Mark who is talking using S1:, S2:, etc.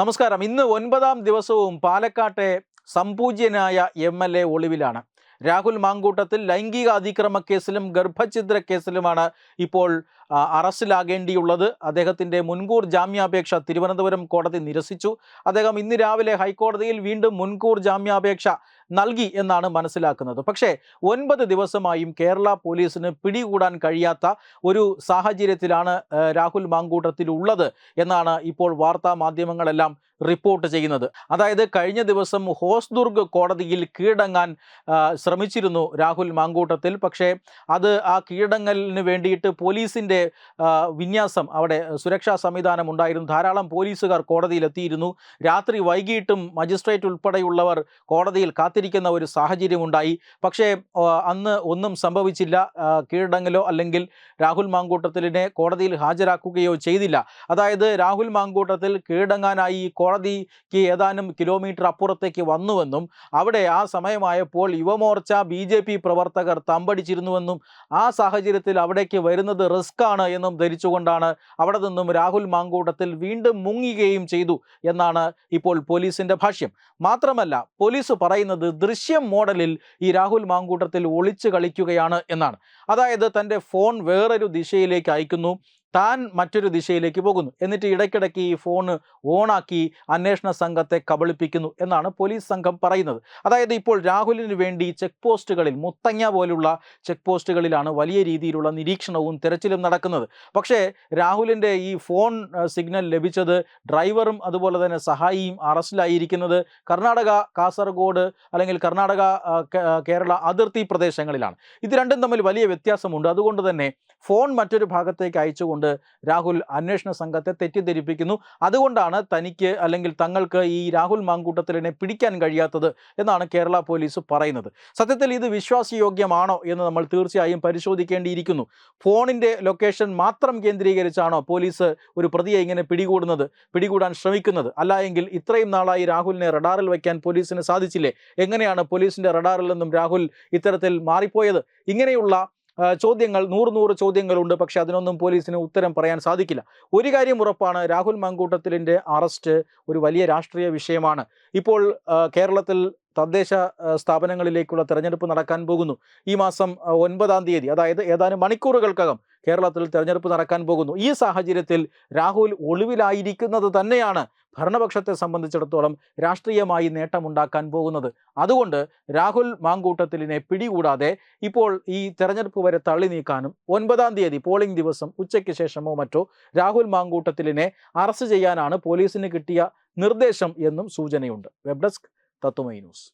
S1: നമസ്കാരം. ഇന്ന് ഒൻപതാം ദിവസവും പാലക്കാട്ടെ സംപൂജ്യനായ എം എൽ എ ഒളിവിലാണ്. രാഹുൽ മാങ്കൂട്ടത്തിൽ ലൈംഗിക അതിക്രമ കേസിലും ഗർഭഛിദ്ര കേസിലുമാണ് ഇപ്പോൾ അറസ്റ്റിലാകേണ്ടിയുള്ളത്. അദ്ദേഹത്തിന്റെ മുൻകൂർ ജാമ്യാപേക്ഷ തിരുവനന്തപുരം കോടതി നിരസിച്ചു. അദ്ദേഹം ഇന്ന് രാവിലെ ഹൈക്കോടതിയിൽ വീണ്ടും മുൻകൂർ ജാമ്യാപേക്ഷ നൽകി എന്നാണ് മനസ്സിലാക്കുന്നത്. പക്ഷേ ഒൻപത് ദിവസമായും കേരള പോലീസിന് പിടികൂടാൻ കഴിയാത്ത ഒരു സാഹചര്യത്തിലാണ് രാഹുൽ മാങ്കൂട്ടത്തിൽ ഉള്ളത് എന്നാണ് ഇപ്പോൾ വാർത്താ മാധ്യമങ്ങളെല്ലാം റിപ്പോർട്ട് ചെയ്യുന്നത്. അതായത് കഴിഞ്ഞ ദിവസം ഹോസ്ദുർഗ് കോടതിയിൽ കീഴടങ്ങാൻ ശ്രമിച്ചിരുന്നു രാഹുൽ മാങ്കൂട്ടത്തിൽ. പക്ഷേ അത് ആ കീഴടങ്ങലിന് വേണ്ടിയിട്ട് പോലീസിന്റെ വിന്യാസം അവിടെ സുരക്ഷാ സംവിധാനം ഉണ്ടായിരുന്നു. ധാരാളം പോലീസുകാർ കോടതിയിൽ എത്തിയിരുന്നു. രാത്രി വൈകിട്ടും മജിസ്ട്രേറ്റ് ഉൾപ്പെടെയുള്ളവർ കോടതിയിൽ കാത്തിരിക്കുന്ന ഒരു സാഹചര്യമുണ്ടായി പക്ഷേ അന്ന് ഒന്നും സംഭവിച്ചില്ല. കീഴടങ്ങലോ അല്ലെങ്കിൽ രാഹുൽ മാങ്കൂട്ടത്തിലിനെ കോടതിയിൽ ഹാജരാക്കുകയോ ചെയ്തില്ല. അതായത് രാഹുൽ മാങ്കൂട്ടത്തിൽ കീഴടങ്ങാനായി കോടതിക്ക് ഏതാനും കിലോമീറ്റർ അപ്പുറത്തേക്ക് വന്നുവെന്നും അവിടെ ആ സമയമായപ്പോൾ യുവമോർച്ച ബി ജെ പി പ്രവർത്തകർ തമ്പടിച്ചിരുന്നുവെന്നും ആ സാഹചര്യത്തിൽ അവിടേക്ക് വരുന്നത് റിസ്ക് ആണ് എന്നും ധരിച്ചുകൊണ്ടാണ് അവിടെ നിന്നും രാഹുൽ മാങ്കൂട്ടത്തിൽ വീണ്ടും മുങ്ങുകയും ചെയ്തു എന്നാണ് ഇപ്പോൾ പോലീസിന്റെ ഭാഷ്യം. മാത്രമല്ല പോലീസ് പറയുന്നത് ദൃശ്യം മോഡലിൽ ഈ രാഹുൽ മാങ്കൂട്ടത്തിൽ ഒളിച്ചു കളിക്കുകയാണ് എന്നാണ്. അതായത് തന്റെ ഫോൺ വേറൊരു ദിശയിലേക്ക് അയക്കുന്നു. താൻ മറ്റൊരു ദിശയിലേക്ക് പോകുന്നു. എന്നിട്ട് ഇടയ്ക്കിടയ്ക്ക് ഈ ഫോൺ ഓണാക്കി അന്വേഷണ സംഘത്തെ കബളിപ്പിക്കുന്നു എന്നാണ് പോലീസ് സംഘം പറയുന്നത്. അതായത് ഇപ്പോൾ രാഹുലിന് വേണ്ടി ചെക്ക് പോസ്റ്റുകളിൽ മുത്തങ്ങ പോലുള്ള ചെക്ക് പോസ്റ്റുകളിലാണ് വലിയ രീതിയിലുള്ള നിരീക്ഷണവും തിരച്ചിലും നടക്കുന്നത്. പക്ഷേ രാഹുലിന്റെ ഈ ഫോൺ സിഗ്നൽ ലഭിച്ചത് ഡ്രൈവറും അതുപോലെ തന്നെ സഹായിയും അറസ്റ്റിലായിരിക്കുന്നത് കർണാടക കാസർഗോഡ് അല്ലെങ്കിൽ കർണാടക കേരള അതിർത്തി പ്രദേശങ്ങളിലാണ്. ഇത് രണ്ടും തമ്മിൽ വലിയ വ്യത്യാസമുണ്ട്. അതുകൊണ്ട് തന്നെ ഫോൺ മറ്റൊരു ഭാഗത്തേക്ക് അയച്ചുകൊണ്ട് രാഹുൽ അന്വേഷണ സംഘത്തെ തെറ്റിദ്ധരിപ്പിക്കുന്നു. അതുകൊണ്ടാണ് തനിക്ക് അല്ലെങ്കിൽ തങ്ങൾക്ക് ഈ രാഹുൽ മാങ്കൂട്ടത്തിലിനെ പിടിക്കാൻ കഴിയാത്തത് എന്നാണ് കേരള പോലീസ് പറയുന്നത്. സത്യത്തിൽ ഇത് വിശ്വാസയോഗ്യമാണോ എന്ന് നമ്മൾ തീർച്ചയായും പരിശോധിക്കേണ്ടിയിരിക്കുന്നു. ഫോണിന്റെ ലൊക്കേഷൻ മാത്രം കേന്ദ്രീകരിച്ചാണോ പോലീസ് ഒരു പ്രതിയെ ഇങ്ങനെ പിടികൂടുന്നത് പിടികൂടാൻ ശ്രമിക്കുന്നത്? അല്ല എങ്കിൽ ഇത്രയും നാളായി രാഹുലിനെ റഡാറിൽ വയ്ക്കാൻ പോലീസിന് സാധിച്ചില്ലേ? എങ്ങനെയാണ് പോലീസിന്റെ റഡാറിൽ നിന്നും രാഹുൽ ഇത്തരത്തിൽ മാറിപ്പോയത്? ഇങ്ങനെയുള്ള ചോദ്യങ്ങൾ നൂറ് നൂറ് ചോദ്യങ്ങളുണ്ട്. പക്ഷേ അതിനൊന്നും പോലീസിന് ഉത്തരം പറയാൻ സാധിക്കില്ല. ഒരു കാര്യം ഉറപ്പാണ് രാഹുൽ മങ്കൂട്ടത്തിലിന്റെ അറസ്റ്റ് ഒരു വലിയ രാഷ്ട്രീയ വിഷയമാണ്. ഇപ്പോൾ കേരളത്തിൽ തദ്ദേശ സ്ഥാപനങ്ങളിലേക്കുള്ള തെരഞ്ഞെടുപ്പ് നടക്കാൻ പോകുന്നു. ഈ മാസം ഒൻപതാം തീയതി അതായത് ഏതാനും മണിക്കൂറുകൾക്കകം കേരളത്തിൽ തെരഞ്ഞെടുപ്പ് നടക്കാൻ പോകുന്നു. ഈ സാഹചര്യത്തിൽ രാഹുൽ ഒളിവിലായിരിക്കുന്നത് തന്നെയാണ് ഭരണപക്ഷത്തെ സംബന്ധിച്ചിടത്തോളം രാഷ്ട്രീയമായി നേട്ടമുണ്ടാക്കാൻ പോകുന്നത്. അതുകൊണ്ട് രാഹുൽ മാങ്കൂട്ടത്തിലിനെ പിടികൂടാതെ ഇപ്പോൾ ഈ തെരഞ്ഞെടുപ്പ് വരെ തള്ളി നീക്കാനും ഒൻപതാം തീയതി പോളിംഗ് ദിവസം ഉച്ചയ്ക്ക് ശേഷമോ മറ്റോ രാഹുൽ മാങ്കൂട്ടത്തിലിനെ അറസ്റ്റ് ചെയ്യാനാണ് പോലീസിന് കിട്ടിയ നിർദ്ദേശം എന്നും സൂചനയുണ്ട്. Web desk Tatwamayi news.